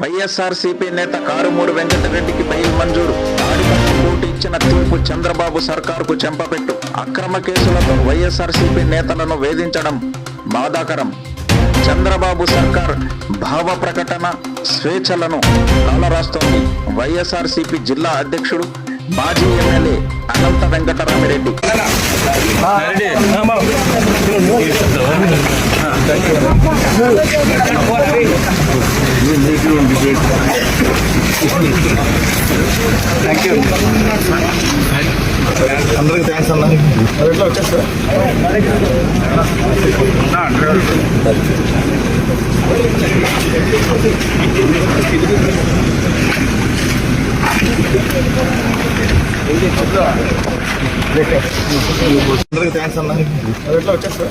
వైఎస్ఆర్సీపీ నేత కారుమూరు వెంకటరెడ్డికి బెయిల్ మంజూరు. తాడిపత్రి కోర్టు ఇచ్చిన తీర్పు చంద్రబాబు సర్కారుకు చెంపపెట్టు. అక్రమ కేసులతో వైఎస్ఆర్సీపీ నేతలను వేధించడం బాధాకరం. చంద్రబాబు సర్కార్ భావ ప్రకటన స్వేచ్ఛలను కాలరాస్తోంది. వైఎస్ఆర్సీపీ జిల్లా అధ్యక్షుడు మాజీ ఎమ్మెల్యే అనంత వెంకటరామిరెడ్డి. అందరికి థ్యాంక్స్ అన్న. మరి ఎట్లా వచ్చేస్తారా అందరికి థ్యాంక్స్ అన్న. మరి ఎట్లా వచ్చేస్తారా